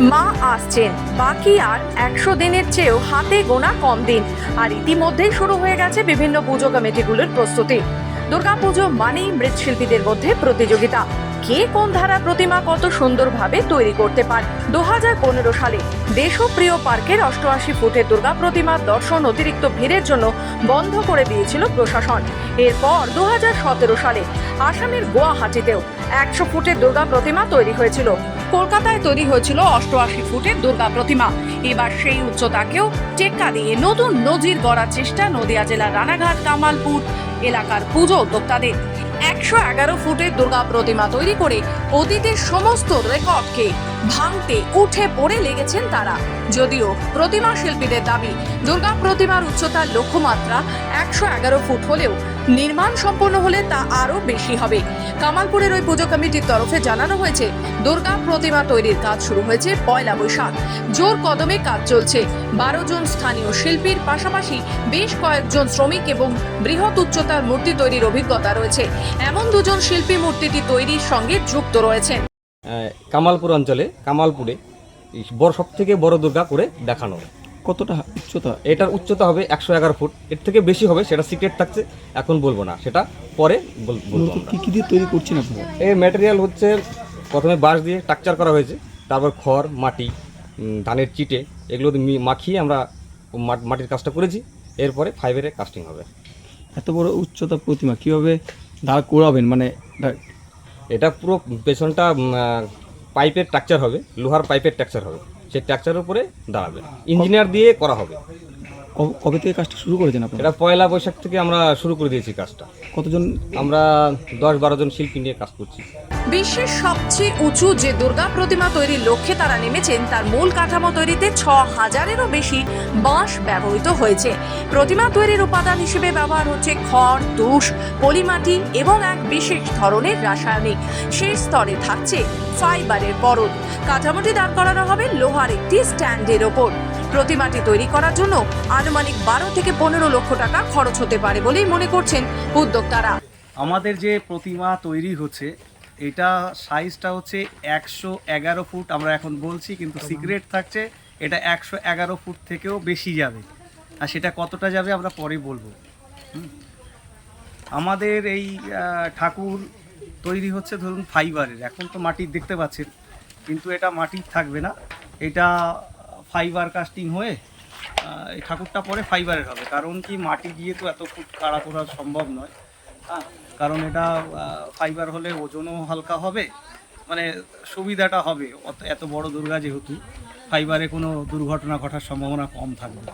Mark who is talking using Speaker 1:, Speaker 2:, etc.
Speaker 1: মা আসছেন। বাকি আর একশো দিনের চেয়েও হাতে গোনা কম দিন। আর ইতিমধ্যেই শুরু হয়ে গেছে বিভিন্ন পুজো কমিটিগুলোর প্রস্তুতি। দুর্গাপুজো মানেই মৃৎশিল্পীদের মধ্যে প্রতিযোগিতা। কে কোন ধারা প্রতিমা কত সুন্দরভাবে তৈরি করতে পারে? দু হাজার পনেরো সালে দেশপ্রিয় পার্কের অষ্টআশি ফুটের দুর্গা প্রতিমার দর্শন অতিরিক্ত ভিড়ের জন্য বন্ধ করে দিয়েছিল প্রশাসন। এরপর দু হাজার সতেরো সালে আসামের গুয়াহাটিতেও একশো ফুটের দুর্গা প্রতিমা তৈরি হয়েছিল। কলকাতায় তৈরি হয়েছিল অষ্টআশি ফুটের দুর্গা প্রতিমা। এবার সেই উচ্চতাকেও টেক্কা দিয়ে নতুন নজির গড়ার চেষ্টা নদিয়া জেলার রানাঘাট, কামালপুর এলাকার পুজো উদ্যোক্তাদের। একশো এগারো ফুটের দুর্গা প্রতিমা তৈরি করে অতীতের সমস্ত রেকর্ডকে ভাঙতে উঠে পড়ে লেগেছেন তারা। যদিও প্রতিমা শিল্পীদের দাবি, দুর্গা প্রতিমার উচ্চতার লক্ষ্যমাত্রা একশো এগারো ফুট হলেও নির্মাণ সম্পন্ন হলে তা আরও বেশি হবে। কামালপুরের ওই পুজো কমিটির তরফে জানানো হয়েছে, দুর্গা প্রতিমা তৈরির কাজ শুরু হয়েছে পয়লা বৈশাখ। জোর কদমে কাজ চলছে। বারো জন স্থানীয় শিল্পীর পাশাপাশি বেশ কয়েকজন শ্রমিক এবং বৃহৎ উচ্চতার মূর্তি তৈরির অভিজ্ঞতা রয়েছে। এমন দুজন শিল্পী মূর্তিটি তৈরির সঙ্গে যুক্ত রয়েছেন।
Speaker 2: কামালপুর অঞ্চলে কামালপুরে এই বড় সব থেকে বড় দুর্গা করে দেখানো।
Speaker 3: কতটা উচ্চতা?
Speaker 2: এটার উচ্চতা হবে একশো এগারো ফুট। এর থেকে বেশি হবে সেটা সিক্রেট থাকছে এখন বলব না। সেটা পরে বলব।
Speaker 3: কি কি দিয়ে তৈরি করছেন আপনারা?
Speaker 2: এই ম্যাটেরিয়াল হচ্ছে প্রথমে বাঁশ দিয়ে স্ট্রাকচার করা হয়েছে তারপর খড় মাটি ধানের চিটে এগুলো মাখিয়ে আমরা মাটির কাজটা করেছি এরপরে ফাইবারের কাস্টিং হবে।
Speaker 3: এত বড় উচ্চতা প্রতিমা কীভাবে দাঁড় করাবেন? মানে
Speaker 2: এটা পুরো পেছনটা পাইপের ট্রাকচার হবে, লোহার পাইপের ট্রাকচার হবে। সেই ট্রাকচারের উপরে দাঁড়াবে। ইঞ্জিনিয়ার দিয়ে করা হবে।
Speaker 3: কব- থেকে কাজটা শুরু করেছেন আপনারা?
Speaker 2: এটা পয়লা বৈশাখ থেকে আমরা শুরু করে দিয়েছি কাজটা।
Speaker 3: কতজন?
Speaker 2: আমরা দশ বারো জন শিল্পী নিয়ে কাজ করছি।
Speaker 1: বিশ্বের সবচেয়ে উঁচু যে দুর্গা প্রতিমা তৈরির লক্ষ্যে তারা নেমেছেন তার মূল কাঠামো তৈরিতে ছ হাজারেরও বেশি বাঁশ ব্যবহৃত হয়েছে। প্রতিমা তৈরির উপাদান হিসেবে ব্যবহার হচ্ছে খড় তুষ পলিমাটি এবং এক বিশেষ ধরনের রাসায়নিক। শেষ স্তরে থাকছে ফাইবারের পরত কাঠামোটি দাঁড় করানো হবে লোহার একটি স্ট্যান্ডের ওপর। প্রতিমাটি তৈরি করার জন্য আনুমানিক বারো থেকে পনেরো লক্ষ টাকা খরচ হতে পারে বলেই মনে করছেন উদ্যোক্তারা।
Speaker 4: আমাদের যে প্রতিমা তৈরি হচ্ছে এটা সাইজটা হচ্ছে একশো এগারো ফুট আমরা এখন বলছি কিন্তু সিক্রেট থাকছে এটা একশো এগারো ফুট থেকেও বেশি যাবে। আর সেটা কতটা যাবে আমরা পরে বলব। আমাদের এই ঠাকুর তৈরি হচ্ছে ধরুন ফাইবারের এখন তো মাটির দেখতে পাচ্ছেন কিন্তু এটা মাটির থাকবে না। এটা ফাইবার কাস্টিং হয়ে এই ঠাকুরটা পরে ফাইবারের হবে। কারণ কি, মাটি দিয়ে তো এত খুব কাড়া করা সম্ভব নয়। হ্যাঁ কারণ এটা ফাইবার হলে ওজনও হালকা হবে মানে সুবিধাটা হবে। এত বড় দুর্গা যেহেতু, ফাইবারে কোনো দুর্ঘটনা ঘটার সম্ভাবনা কম থাকবে